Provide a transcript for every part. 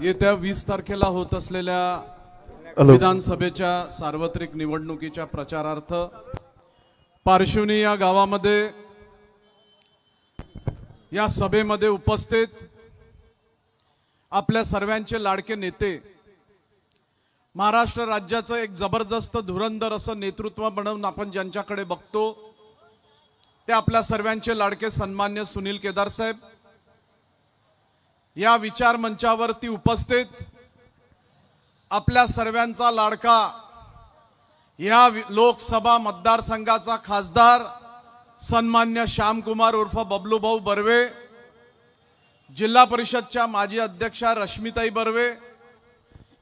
येत्या वीस तारखेला होत असलेल्या विधानसभेच्या सार्वत्रिक निवडणुकीच्या प्रचारार्थ पारशिवनी या गावामध्ये या सभेमध्ये उपस्थित आपल्या सर्वांचे लाडके नेते महाराष्ट्र राज्याचं एक जबरदस्त धुरंधर असं नेतृत्व म्हणून आपण ज्यांच्याकडे बघतो ते आपल्या सर्वांचे लाडके सन्मान्य सुनील केदार साहेब या विचार मंचावरती उपस्थित आपल्या सर्वांचा लाडका या लोकसभा मतदारसंघाचा खासदार सन्मान्य श्यामकुमार उर्फ बबलूभाऊ बर्वे जिल्हा परिषदच्या माजी अध्यक्षा रश्मिताई बर्वे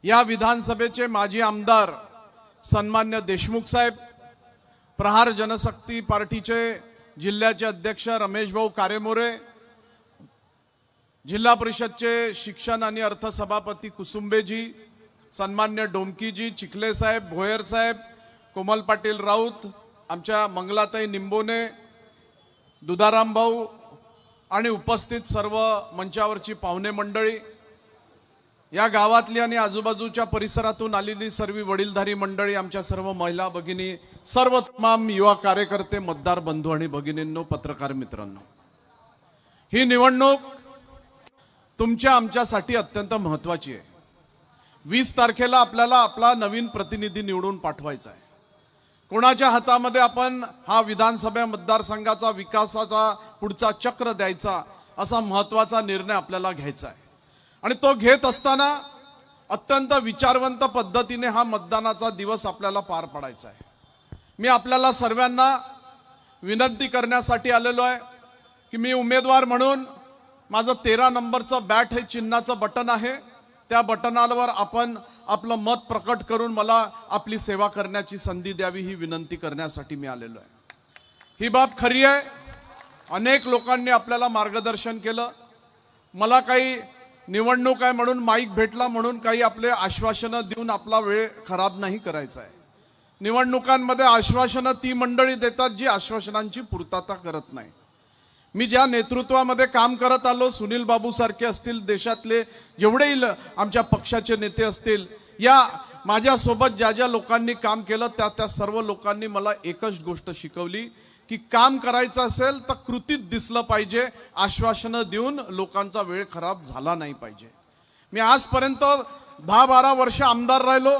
या विधानसभेचे माजी आमदार सन्मान्य देशमुख साहेब प्रहार जनशक्ती पार्टीचे जिल्ह्याचे अध्यक्ष रमेश भाऊ कारेमोरे जिल्हा परिषदचे शिक्षण आणि अर्थ सभापती कुसुंबेजी सन्मान्य डोमकीजी चिखले साहेब भोयर साहेब कोमल पाटील राऊत आमच्या मंगलाताई निंबोने दुधाराम भाऊ आणि उपस्थित सर्व मंचावरची पाहुणे मंडळी या गावातली आणि आजूबाजूच्या परिसरातून आलेली सर्व वडीलधारी मंडळी आमच्या सर्व महिला भगिनी सर्व तमाम युवा कार्यकर्ते मतदार बंधू आणि भगिनींनो पत्रकार मित्रांनो. ही निवडणूक तुमच्या आमच्यासाठी अत्यंत महत्वाची आहे. वीस तारखेला आपल्याला आपला नवीन प्रतिनिधी निवडून पाठवायचा आहे. कोणाच्या हातामध्ये आपण हा विधानसभा मतदारसंघाचा विकासाचा पुढचा चक्र द्यायचा असा महत्त्वाचा निर्णय आपल्याला घ्यायचा आहे. आणि तो घेत असताना अत्यंत विचारवंत पद्धतीने हा मतदानाचा दिवस आपल्याला पार पाडायचा आहे. मी आपल्याला सर्वांना विनंती करण्यासाठी आलेलो आहे की मी उमेदवार म्हणून माझं तेरा नंबरचं बॅट हे चिन्हाचं बटन आहे. त्या बटनावर आपण आपलं मत प्रकट करून मला आपली सेवा करण्याची संधी द्यावी ही विनंती करण्यासाठी मी आलेलो आहे. ही बाब खरी आहे. अनेक लोकांनी आपल्याला मार्गदर्शन केलं. मला काही निवडणूक आहे म्हणून माईक भेटला म्हणून काही आपले आश्वासनं देऊन आपला वेळ खराब नाही करायचा आहे. निवडणुकांमध्ये आश्वासनं ती मंडळी देतात जी आश्वासनांची पूर्तता करत नाही. मी ज्या नेतृत्वामध्ये काम करत आलो सुनील बाबू सारखे असतील देशातले जेवढेही ल- आमच्या पक्षाचे नेते असतील या माझ्यासोबत ज्या ज्या लोकांनी काम केलं त्या त्या सर्व लोकांनी मला एकच गोष्ट शिकवली की काम करायचं असेल तर कृतीत दिसलं पाहिजे आश्वासनं देऊन लोकांचा वेळ खराब झाला नाही पाहिजे. मी आजपर्यंत दहा बारा वर्ष आमदार राहिलो.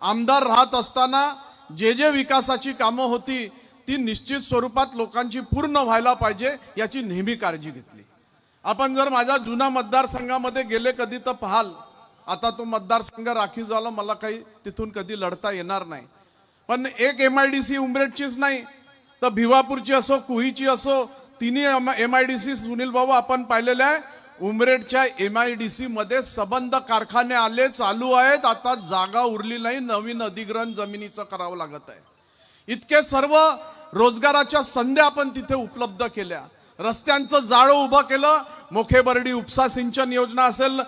आमदार राहत असताना जे जे विकासाची कामं होती ती निश्चित स्वरूपात लोकांची पूर्ण व्हायला पाहिजे याची नेहमी काळजी घेतली. आपण जर माझ्या जुना मतदारसंघामध्ये गेले कधी तर पाहाल आता तो मतदारसंघ राखीव झाला मला काही तिथून कधी लढता येणार नाही. पण एक एम आय डी सी उमरेडचीच नाही तर भिवापूरची असो कुहीची असो तिन्ही M I D C Sunil भाऊ आपण पाहिलेले आहे. उमरेडच्या एम आय डी सी मध्ये सबंध कारखाने आले चालू आहेत आता जागा उरली नाही नवीन अधिग्रहण जमिनीचं करावं लागत आहे. इतके सर्व रोजगाराच्या संध्या आपण तिथे उपलब्ध केल्या. रस्त्यांचं जाळं उभं केलं. मोखेबर्डी उपसा सिंचन योजना असेल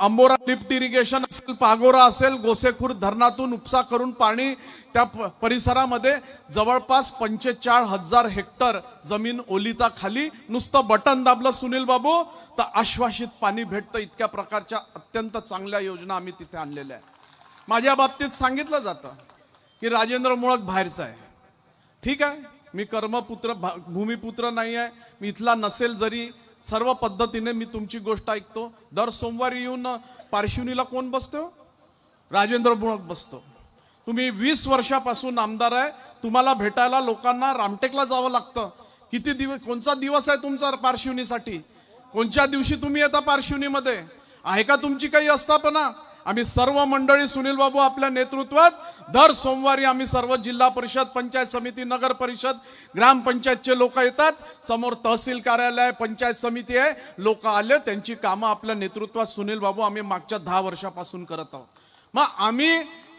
अंबोरा लिफ्ट इरिगेशन असेल पागोरा असेल गोसेखूर धरणातून उपसा करून पाणी त्या परिसरामध्ये जवळपास पंचेचाळ हजार हेक्टर जमीन ओलिता खाली. नुसतं बटन दाबलं सुनील बाबू तर आश्वासित पाणी भेटतं. इतक्या प्रकारच्या अत्यंत चांगल्या योजना आम्ही तिथे आणलेल्या आहेत. माझ्या बाबतीत सांगितलं जातं की राजेंद्र मुळक बाहेरचा आहे. ठीक आहे मी कर्मपुत्र भा- भूमिपुत्र नाही आहे मी इथला नसेल जरी सर्व पद्धतीने मी तुमची गोष्ट ऐकतो. दर सोमवारी येऊन पार्श्वनीला कोण बसतो? राजेंद्र बुणक बसतो. तुम्ही वीस वर्षापासून आमदार आहे तुम्हाला भेटायला लोकांना रामटेकला जावं लागतं. किती दिवस कोणचा दिवस आहे तुमचा पार्श्वनीसाठी कोणत्या दिवशी तुम्ही येता पार्श्वनीमध्ये आहे का तुमची काही आस्थापना? आम्ही सर्व मंडळी सुनील बाबू आपल्या नेतृत्वात दर सोमवारी आम्ही सर्व जिल्हा परिषद पंचायत समिती नगर परिषद ग्रामपंचायतचे लोक येतात. समोर तहसील कार्यालय पंचायत समिती आहे. लोक आले त्यांची कामं आपल्या नेतृत्वात सुनील बाबू आम्ही मागच्या दहा वर्षापासून करत आहोत. मग आम्ही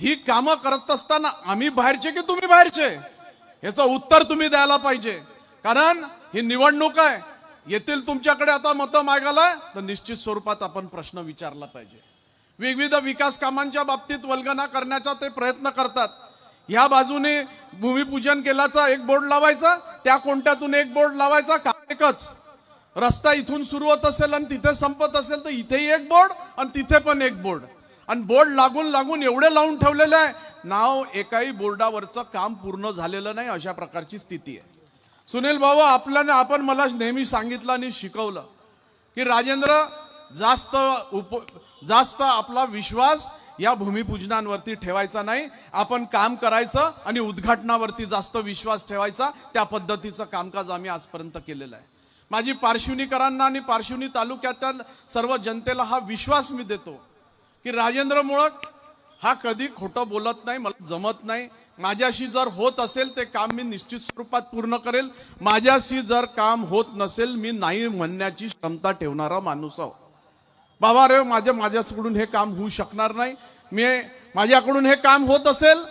ही कामं करत असताना आम्ही बाहेरचे की तुम्ही बाहेरचे? याचं उत्तर तुम्ही द्यायला पाहिजे. कारण ही निवडणूक आहे. येथील तुमच्याकडे आता मतं मागायला तर निश्चित स्वरूपात आपण प्रश्न विचारला पाहिजे. विविध विकास कामांच्या बाबतीत वल्गना करण्याचा ते प्रयत्न करतात. ह्या बाजूने भूमिपूजन केल्याचा एक बोर्ड लावायचा त्या कोणत्यातून एक बोर्ड लावायचा का एकच? रस्ता इथून सुरू होत असेल आणि तिथे संपत असेल तर इथेही एक बोर्ड आणि तिथे पण एक बोर्ड. आणि बोर्ड लागून लागून एवढे लावून ठेवलेले आहे नाव एकाही बोर्डावरचं काम पूर्ण झालेलं नाही अशा प्रकारची स्थिती आहे. सुनील भाऊ आपल्याने आपण मला नेहमी सांगितलं आणि शिकवलं की राजेंद्र जास्त उप जास्त आपला विश्वास या भूमिपूजनांवरती ठेवायचा नाही. आपण काम करायचं आणि उद्घाटनावरती जास्त विश्वास ठेवायचा त्या पद्धतीचं कामकाज आम्ही आजपर्यंत केलेलं आहे. माझी पार्श्वनीकरांना आणि पार्श्वनी तालुक्यातील सर्व जनतेला हा विश्वास मी देतो की राजेंद्र मुळक हा कधी खोटं बोलत नाही मला जमत नाही. माझ्याशी जर होत असेल ते काम मी निश्चित स्वरूपात पूर्ण करेल. माझ्याशी जर काम होत नसेल मी नाही म्हणण्याची क्षमता ठेवणारा माणूस आहो. बाबा रे माझ्या माझ्याकडून हे काम होऊ शकणार नाही. मी माझ्याकडून हे काम होत असेल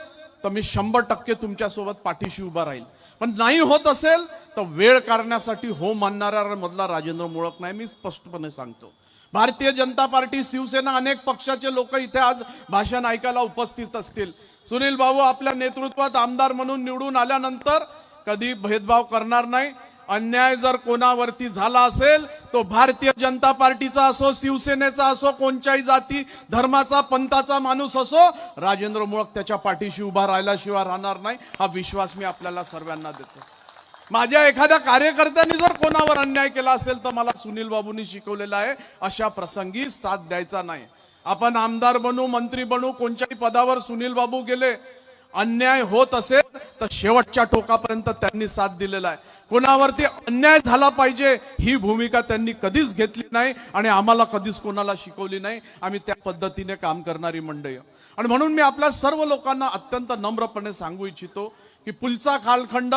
तर मी शंभर टक्के तुमच्यासोबत पाठीशी उभा राहील. पण नाही होत असेल तर वेळ काढण्यासाठी हो मानणाऱ्या मधला राजेंद्र मुळक नाही मी स्पष्टपणे सांगतो. भारतीय जनता पार्टी शिवसेना अनेक पक्षाचे लोक इथे आज भाषण ऐकायला उपस्थित असतील. सुनील बाबू आपल्या नेतृत्वात आमदार म्हणून निवडून आल्यानंतर कधी भेदभाव करणार नाही. अन्याय जर कोणावरती झाला असेल तो भारतीय जनता पार्टीचा असो शिवसेनेचा असो कोणत्याही जाती धर्माचा पंथाचा माणूस असो राजेंद्र मुळक त्याच्या पाठीशी उभा राहिल्याशिवाय राहणार नाही हा विश्वास मी आपल्याला सर्वांना देतो. माझ्या एखाद्या कार्यकर्त्यांनी जर कोणावर अन्याय केला असेल तर मला सुनील बाबूंनी शिकवलेलं आहे अशा प्रसंगी साथ द्यायचा नाही. आपण आमदार बनू मंत्री बनू कोणत्याही पदावर सुनील बाबू गेले अन्याय होत असेल तर शेवटच्या टोकापर्यंत त्यांनी साथ दिलेला आहे. कोणावरती अन्याय झाला पाहिजे ही भूमिका त्यांनी कधीच घेतली नाही आणि आम्हाला कधीच कोणाला शिकवली नाही. आम्ही त्या पद्धतीने काम करणारी मंडळी आणि म्हणून मी आपल्या सर्व लोकांना अत्यंत नम्रपणे सांगू इच्छितो की पुलचा कालखंड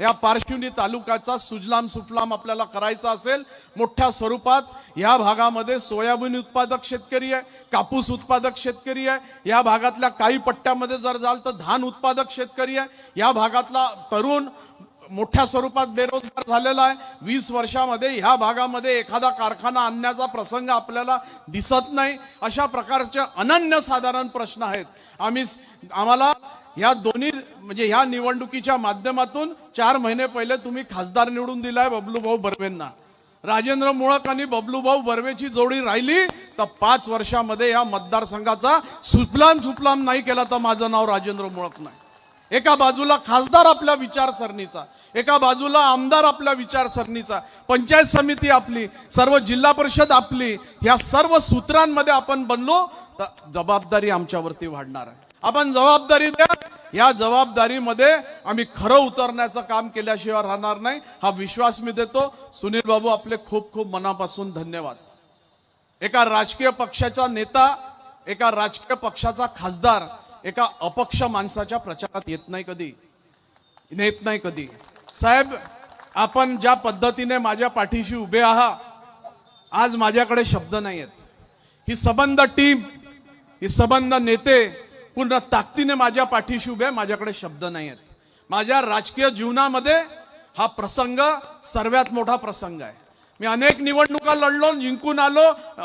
या पार्श्वनी तालुक्याचा सुजलाम सुफलाम आपल्याला करायचा असेल मोठ्या स्वरूपात या भागामध्ये सोयाबीन उत्पादक शेतकरी आहे कापूस उत्पादक शेतकरी आहे या भागातल्या काही पट्ट्यामध्ये जर जाल तर धान उत्पादक शेतकरी आहे या भागातला तरुण मोठ्या स्वरूपात बेरोजगार झालेला आहे. वीस वर्षामध्ये ह्या भागामध्ये एखादा कारखाना आणण्याचा प्रसंग आपल्याला दिसत नाही. अशा प्रकारचे अनन्यसाधारण प्रश्न आहेत. आम्ही आम्हाला ह्या दोन्ही म्हणजे ह्या निवडणुकीच्या माध्यमातून चार महिने पहिले तुम्ही खासदार निवडून दिलाय बबलूभाऊ बर्वेंना. राजेंद्र मुळक आणि बबलूभाऊ बर्वेची जोडी राहिली तर पाच वर्षामध्ये या मतदारसंघाचा सुफलाम सुफलाम नाही केला तर माझं नाव राजेंद्र मुळक नाही. एका बाजूला खासदार आपल्या विचारसरणीचा एका बाजूला आमदार आपल्या विचारसरणीचा पंचायत समिती आपली सर्व जिल्हा परिषद आपली या सर्व सूत्रांमध्ये आपण बनलो तर जबाबदारी आमच्यावरती वाढणार आहे. आपण जबाबदारी द्या या जबाबदारीमध्ये आम्ही खरं उतरण्याचं काम केल्याशिवाय राहणार नाही हा विश्वास मी देतो. सुनील बाबू आपले खूप खूप मनापासून धन्यवाद. एका राजकीय पक्षाचा नेता एका राजकीय पक्षाचा खासदार एका अपक्ष माणसाच्या प्रचारात येत नाही कधी. नेत नाही कधी. साहेब आपण ज्या पद्धतीने माझ्या पाठीशी उभे आहात आज माझ्याकडे शब्द नाही आहेत ही सबंध टीम ही सबंध नेते पूर्ण ताकदीने माझ्या पाठीशी उभे माझ्याकडे शब्द नाही आहेत माझ्या राजकीय जीवनामध्ये हा प्रसंग सर्वात मोठा प्रसंग आहे. मी अनेक निवडणुका लढलो जिंकून आलो.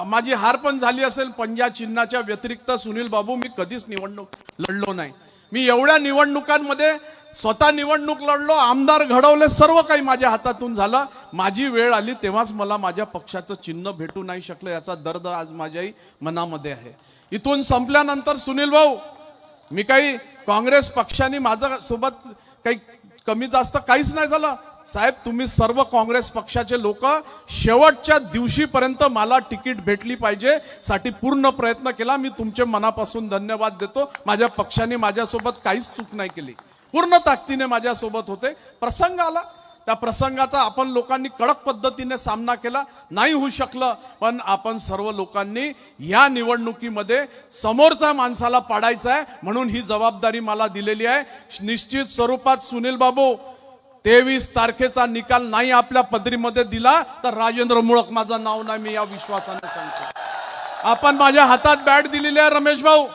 माझी हार पण झाली असेल पंजा चिन्हाच्या व्यतिरिक्त सुनील बाबू मी कधीच निवडणूक लढलो नाही. मी एवढ्या निवडणुकांमध्ये स्वतः निवडणूक लढलो आमदार घडवले सर्व काही माझ्या हातातून झालं. माझी वेळ आली तेव्हाच मला माझ्या पक्षाचं चिन्ह भेटू नाही शकलं याचा दर्द आज माझ्याही मनामध्ये आहे. इथून संपल्यानंतर सुनील भाऊ मी काही काँग्रेस पक्षाने माझ्या सोबत काही कमी जास्त काहीच नाही झालं. साहेब तुम्ही सर्व काँग्रेस पक्षाचे लोक शेवटच्या दिवशीपर्यंत मला तिकीट भेटली पाहिजे साठी पूर्ण प्रयत्न केला. मी तुमचे मनापासून धन्यवाद देतो. माझ्या पक्षाने माझ्यासोबत काहीच चूक नाही केली. पूर्ण ताकदीने माझ्यासोबत होते. प्रसंग आला. त्या प्रसंगाचा आपण लोकांनी कडक पद्धतीने सामना केला. नाही होऊ शकलं पण आपण सर्व लोकांनी या निवडणुकीमध्ये समोरच्या माणसाला पाडायचा आहे म्हणून ही जबाबदारी मला दिलेली आहे. निश्चित स्वरूपात सुनील बाबू तेवीस तारखेचा निकाल नाही आपल्या पदरीमध्ये दिला तर राजेंद्र मुळक माझं नाव नाही मी या विश्वासाने सांगतो. आपण माझ्या हातात बॅट दिलेली आहे रमेश भाऊ.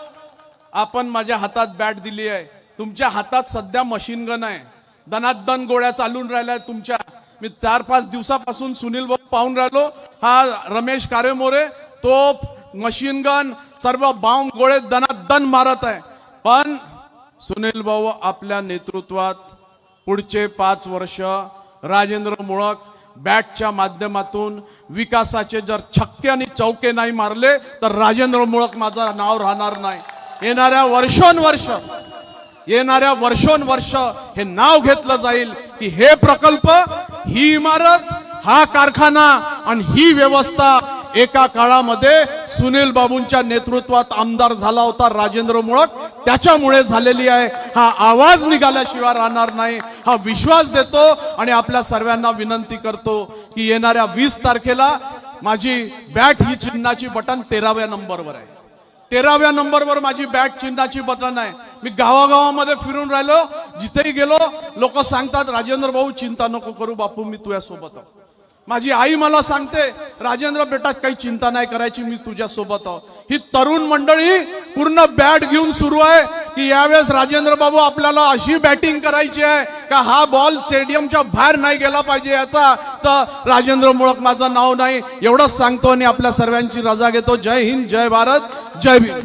आपण माझ्या हातात बॅट दिली आहे. तुमच्या हातात सध्या मशीन गन आहे. दनादन गोळ्या चालून राहिल्या तुमच्या. मी चार पाच दिवसापासून सुनील भाऊ पाहून राहिलो. हा रमेश कारेमोरे तो मशीन गन सर्व बाऊंड गोळे दनादन मारत आहे. पण सुनील भाऊ आपल्या नेतृत्वात पुढचे पाच वर्ष राजेंद्र मुळक बॅटच्या माध्यमातून विकासाचे जर छक्के आणि चौके नाही मारले तर राजेंद्र मुळक माझं नाव राहणार नाही. येणाऱ्या वर्षोनवर्ष येणाऱ्या वर्षोनवर्ष हे नाव घेतलं जाईल की हे प्रकल्प ही इमारत हा कारखाना आणि ही व्यवस्था एका काळामध्ये सुनील बाबूंच्या नेतृत्वात आमदार झाला होता राजेंद्र मुळक. त्याच्यामुळे झालेली आहे. हा आवाज निघाल्याशिवाय राहणार नाही. हा विश्वास देतो आणि आपल्या सर्वांना विनंती करतो की येणाऱ्या वीस तारखेला माझी बॅट ही चिन्हाची बटन तेराव्या नंबरवर आहे. तेराव्या नंबरवर माझी बॅट चिन्हाची बटन आहे. मी गावागावामध्ये फिरून राहिलो. जिथेही गेलो लोक सांगतात राजेंद्र भाऊ चिंता नको करू बापू मी तुझ्या सोबत आहो. माझी आई मला सांगते राजेंद्र बेटा काही चिंता नाही करायची मी तुझ्या सोबत आहो. ही तरुण मंडळी पूर्ण बॅट घेऊन सुरू आहे की यावेळेस राजेंद्र बाबू आपल्याला अशी बॅटिंग करायची आहे का हा बॉल स्टेडियमच्या बाहेर नाही गेला पाहिजे याचा? तर राजेंद्र मुळक माझं नाव नाही. एवढंच सांगतो आणि आपल्या सर्वांची रजा घेतो. जय हिंद जय भारत जय भीम.